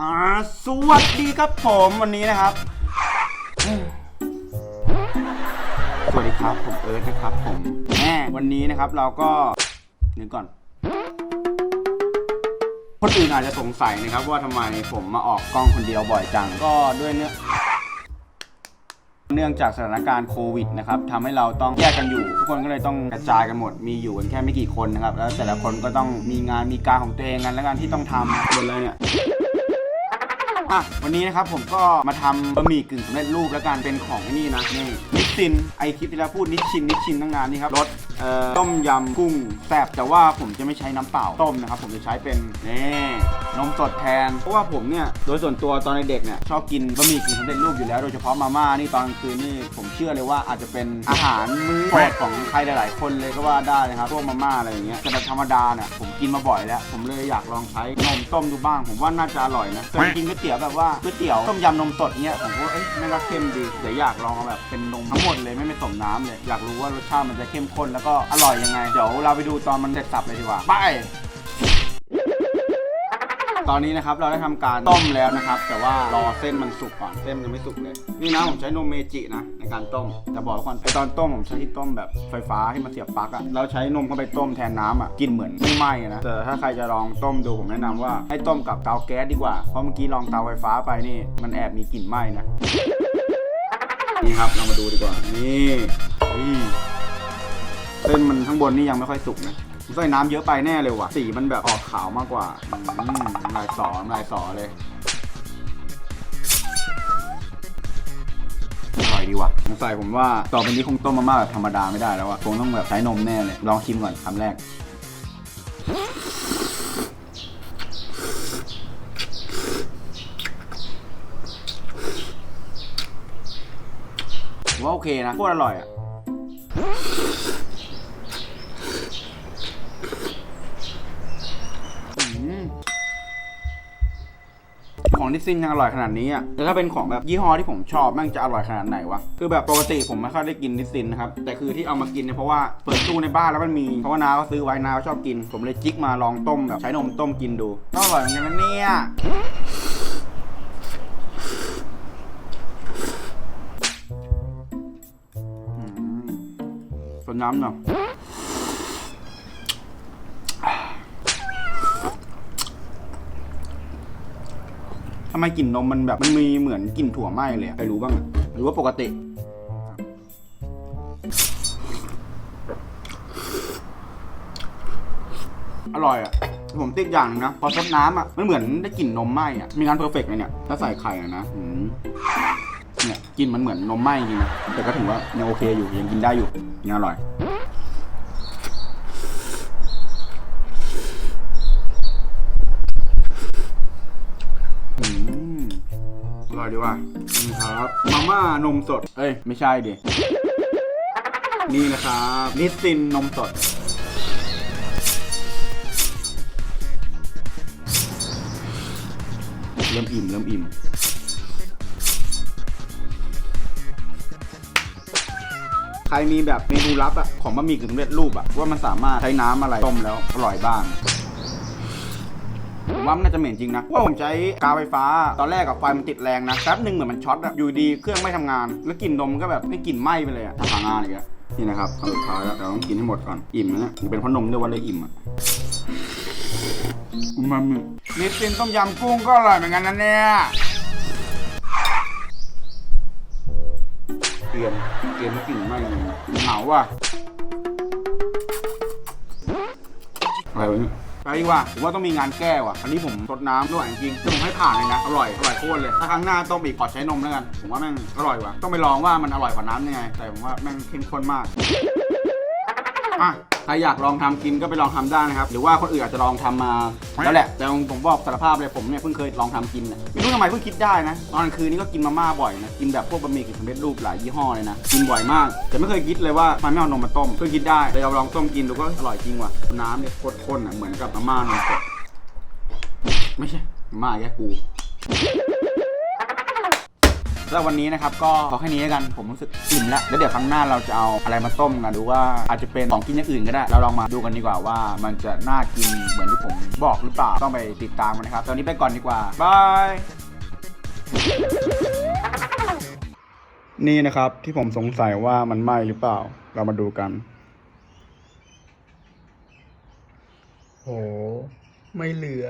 อ่าสวัสดีครับผมวันนี้นะครับ สวัสดีครับผมเอิร์ธนะครับผมแม่วันนี้นะครับเราก็นึกก่อน คนอื่นอาจจะสงสัยนะครับ ว่าทำไมผมมาออกกล้องคนเดียวบ่อยจังก็ด้วยเนื้อ เนื่องจากสถานการณ์โควิดนะครับทำให้เราต้องแยกกันอยู่ ทุกคนก็เลยต้องกระจายกันหมด มีอยู่กันแค่ไม่กี่คนนะครับ แล้วแต่ละคนก็ต้องมีงานมีการของตัวเองกันแล้วกันที่ต้องทำเป็นอะไรเนี่ย อะวันนี้นะครับผมก็มาทำบะหมี่กึ่งสำเร็จรูปแล้วกันเป็นของที่นี่นะนี่นิชชินไอคลิปที่แล้วพูดนิชชินนิชชินตั้งนานนี่ครับรส ต้มยำกุ้งแซ่บแต่ว่าผมจะไม่ใช้น้ำเปล่าต้มนะครับ ผมจะใช้เป็นนี่นมสดแทน เพราะว่าผมเนี่ยโดยส่วนตัวตอนเด็กเนี่ยชอบกินบะหมี่กึ่งสำเร็จรูปอยู่แล้วโดยเฉพาะมาม่านี่ตอนกลางคืนนี่ผมเชื่อเลยว่าอาจจะเป็นอาหารมื้อโปรดของใครหลาย ๆ คนเลยก็ว่าได้นะครับพวกมาม่าอะไรอย่างเงี้ยแต่แบบธรรมดาเนี่ยผมกินมาบ่อยแล้ว ผมเลยอยากลองใช้นมต้มดูบ้าง ผมว่าน่าจะอร่อยนะเคยกินก๋วยเตี๋ยวแบบว่าก๋วยเตี๋ยวต้มยำนมสดเนี่ยผมก็เอ้ยไม่งก็เข้มดีเดี๋ยวอยากลองเอาแบบเป็นนมทั้งหมดเลยไม่ไม่ผสมน้ำเลยอยากรู้ว่ารสชาติมันจะเข้มข้นแล้วก็อร่อยยังไง เดี๋ยวเราไปดูตอนมันเสร็จสับเลยดีกว่า ไป ตอนนี้นะครับเราได้ทำการต้มแล้วนะครับ แต่ว่ารอเส้นมันสุกก่อนเส้นมันยังไม่สุกเลย นี่นะผมใช้นมเมจินะในการต้มแต่บอกทุกคนไอตอนต้มผมใช้ที่ต้มแบบไฟฟ้าที่มันเสียบปลั๊กอะเราใช้นมเข้าไปต้มแทนน้ำอะกินเหมือนไม่ไหม้อะนะแต่ถ้าใครจะลองต้มดูผมแนะนำว่าให้ต้มกับเตาแก๊สดีกว่าเพราะเมื่อกี้ลองเตาไฟฟ้าไปนี่ มันแอบมีกลิ่นไหม้นะนี่ครับเรามาดูดีกว่านี่นี่ เส้นมันข้างบนนี่ยังไม่ค่อยสุกนะใส่น้ำเยอะไปแน่เลยว่ะ สีมันแบบออกขาวมากกว่าอืมลายสอลายสอเลยอร่อยดีว่ะสงสัยผมว่าต่อไปนี้คงต้มมาม่าแบบธรรมดาไม่ได้แล้วอะคงต้องแบบใช้นมแน่เลย ลองชิมก่อนคำแรก ว่าโอเคนะโคตรอร่อยอะ ของดิสซินยังอร่อยขนาดนี้อะแล้วถ้าเป็นของแบบยี่ห้อที่ผมชอบแม่งจะอร่อยขนาดไหนวะคือแบบปกติผมไม่ค่อยได้กินดิสซินนะครับแต่คือที่เอามากินเนี่ยเพราะว่าเปิดตู้ในบ้านแล้วมันมีเพราะว่าน้าเขาซื้อไว้น้าเขาชอบกิน ผมเลยจิกมาลองต้มแบบใช้นมต้มกินดูก็อร่อยเหมือนกันนะเนี่ยอืมสดน้ำหน่อย ทำไมกลิ่นนมมันแบบมันมีเหมือนกลิ่นถั่วไหม้เลยอะใครรู้บ้างอะหรือว่าปกติ อร่อยอะผมติดอย่างหนึงนะ พอซดน้ำอะมันเหมือนได้กลิ่นนมไหม้อะมีงานเพอร์เฟกต์เลยเนี่ย ถ้าใส่ไข่อะนะอืมเนี่ยกลินมันเหมือนนมไหม้จริงนะแต่ก็ถือว่ายังโอเคอยู่ยังกินได้อยู่ยังอร่อย อืมอร่อยดีว่ะนี่ครับ มาม่านมสด เอ้ย ไม่ใช่ดิ นี่นะครับนิสซินนมสด เริ่มอิ่ม เริ่มอิ่ม ใครมีแบบเมนูลับอะของบะหมี่กึ่งสำเร็จรูปอะว่ามันสามารถใช้น้ำอะไรต้มแล้วอร่อยบ้าง ผมว่ามันน่าจะเหม็นจริงนะว่าผมใช้กาวไฟฟ้า ตอนแรกกับไฟมันติดแรงนะแป๊บหนึ่งเหมือนมันช็อตอะอยู่ดีเครื่องไม่ทำงาน แล้วกลิ่นนมก็แบบไม่กลิ่นไหม้ไปเลยอะทำงานอีกอะนี่นะครับคำสุดท้ายแล้วเราต้องกินให้หมดก่อนอิ่มนะเนี่ยเป็นเพราะนมด้วยว่าเลยอิ่มอะอุมามินิสซินต้มยำกุ้งก็อร่อยเหมือนกันนะเนี่ยเปลี่ยนเปลี่ยนกลิ่นไหม้เลยเหงาว่ะอะไรวะเนี่ย ไปดีกว่าผมว่าต้องมีงานแก้ว่ะ อันนี้ผมรดน้ำด้วยจริงๆแต่ผมให้ผ่านเลยนะ อร่อย อร่อยโคตรเลย ถ้าครั้งหน้าต้มอีกขอใช้นมแล้วกัน ผมว่าแม่งอร่อยว่ะ ต้องไปลองว่ามันอร่อยกว่าน้ำยังไง แต่ผมว่าแม่งเข้มข้นมาก อะใครอยากลองทำกินก็ไปลองทำได้นะครับ หรือว่าคนอื่นอาจจะลองทำมาแล้วแหละ แต่ผมบอกสารภาพเลยผมเนี่ยเพิ่งเคยลองทำกินนะไม่รู้ทำไมเพิ่งคิดได้นะ ตอนกลางคืนนี่ก็กินมาม่าบ่อยนะ กินแบบพวกบะหมี่กึ่งสำเร็จรูปหลายยี่ห้อเลยนะ กินบ่อยมาก แต่ไม่เคยคิดเลยว่ามันไม่เอานมมาต้ม เพิ่งคิดได้เลยเอาลองต้มกินดูก็อร่อยจริงว่ะ น้ำเนี่ยโคตรข้นอะ เหมือนกับมาม่านมสดไม่ใช่มาม่าแค่กู แล้ววันนี้นะครับก็พอแค่นี้แล้วกันผมรู้สึกอิ่มแล้วแล้วเดี๋ยวครั้งหน้าเราจะเอาอะไรมาต้มกันดูว่าอาจจะเป็นของกินอย่างอื่นก็ได้เราลองมาดูกันดีกว่าว่า มันจะน่ากินเหมือนที่ผมบอกหรือเปล่าต้องไปติดตามกันนะครับ ตอนนี้ไปก่อนดีกว่าบายนี่นะครับที่ผมสงสัยว่ามันไหม้หรือเปล่า เรามาดูกันโหไม่เหลือ